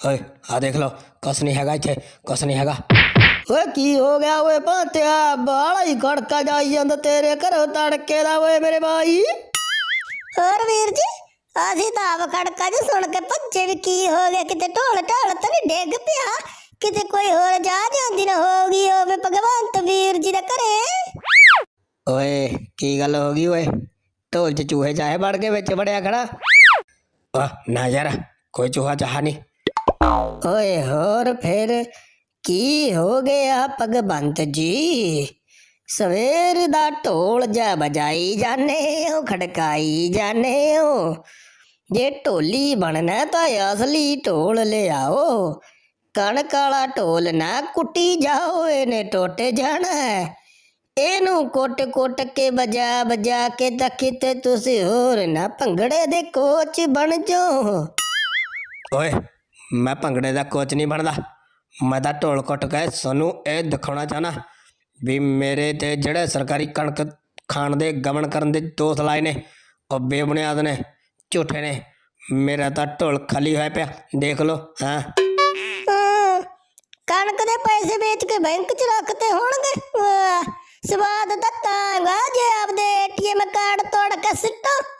ਓਏ ਆ ਦੇਖ ਲਓ ਕੁਛ ਨਹੀਂ ਹੈਗਾ ਇੱਥੇ ਕੁਛ ਨਹੀਂ ਹੈਗਾ ਓਏ ਕੀ ਹੋ ਗਿਆ ਓਏ ਭਾਂਤਿਆ ਬਾਲਾ ਹੀ ਖੜਕਾ ਜਾਈ ਜਾਂਦਾ ਤੇਰੇ ਘਰੋਂ ਤੜਕੇ ਦਾ ਓਏ ਮੇਰੇ ਭਾਈ ਹੋਰ ਵੀਰ ਜੀ ਅਸੀਂ ਤਾਂ ਆਪ ਖੜਕਾ ਜਿਹਾ ਸੁਣ ਕੇ ਭੱਜੇ ਵੀ ਕੀ ਹੋ ਗਿਆ ਕਿਤੇ ਢੋਲ ਢਾਲ ਤਾਂ ਨਹੀਂ ਡਿੱਗ ਪਿਆ ਕਿਤੇ ਕੋਈ ਹੋਰ ਜਾ ਜਾਂਦੀ ਨਾ ਹੋ ਗਈ ਹੋਵੇ ਭਗਵੰਤ ਵੀਰ ਜੀ ਦੇ ਘਰੇ ਓਏ ਕੀ ਗੱਲ ਹੋ ਗਈ ਓਏ ਢੋਲ ਚ ਚੂਹੇ ਚਾਹੇ ਵੜ ਕੇ ਵਿੱਚ ਵੜਿਆ ਖੜਾ ਆ ਨਾ ਯਾਰ ਕੋਈ ਚੂਹਾ ਚਾਹਾ ਨਹੀਂ ਓਏ ਹੋਰ ਫਿਰ ਕੀ ਹੋ ਗਿਆ ਭਗਵੰਤ ਜੀ? ਸਵੇਰ ਦਾ ਢੋਲ ਜਾ ਬਜਾਈ ਜਾਣੇ ਹੋ, ਖੜਕਾਈ ਜਾਣੇ ਹੋ। ਜੇ ਢੋਲੀ ਬਣਨਾ ਤਾਂ ਅਸਲੀ ਢੋਲ ਲਿਆਓ। ਕਣਕ ਵਾਲਾ ਢੋਲ ਨਾ ਕੁੱਟੀ ਜਾਓ, ਇਹਨੇ ਟੋਟੇ ਜਾਣਾ ਇਹਨੂੰ ਕੁੱਟ-ਕੁੱਟ ਕੇ ਵਜਾ ਵਜਾ ਕੇ ਤਾਂ ਕਿਤੇ ਤੁਸੀਂ ਹੋਰ ਨਾ ਭੰਗੜੇ ਦੇ ਕੋਚ ਬਣ ਜਾਓ। ਓਏ ਮੈਂ ਭੰਗੜੇ ਦਾ ਕੋਚ ਨਹੀਂ ਬਣਦਾ। ਮੈਂ ਤਾਂ ਢੋਲ ਕੁੱਟ ਕੇ ਸਾਨੂੰ ਇਹ ਦਿਖਾਉਣਾ ਚਾਹਨਾ ਵੀ ਮੇਰੇ ਤੇ ਜਿਹੜੇ ਸਰਕਾਰੀ ਕਣਕ ਖਾਣ ਦੇ ਗਮਨ ਕਰਨ ਦੇ ਦੋਸ਼ ਲਾਏ ਨੇ ਉਹ ਬੇਬੁਨਿਆਦ ਨੇ ਝੂਠੇ ਨੇ। ਮੇਰਾ ਤਾਂ ਢੋਲ ਖਾਲੀ ਹੋਇਆ ਪਿਆ ਦੇਖ ਲਓ ਹਾਂ। ਹਾਂ, ਕਣਕ ਦੇ ਪੈਸੇ ਵੇਚ ਕੇ ਬੈਂਕ 'ਚ ਰੱਖਤੇ ਹੋਣਗੇ। ਵਾਹ, ਸਵਾਦ ਤਾਂ ਤਾਂਗਾ ਜੇ ਆਪਦੇ ਏਟੀਐਮ ਕਾਰਡ ਤੋੜ ਕੇ ਸਿੱਟੋ।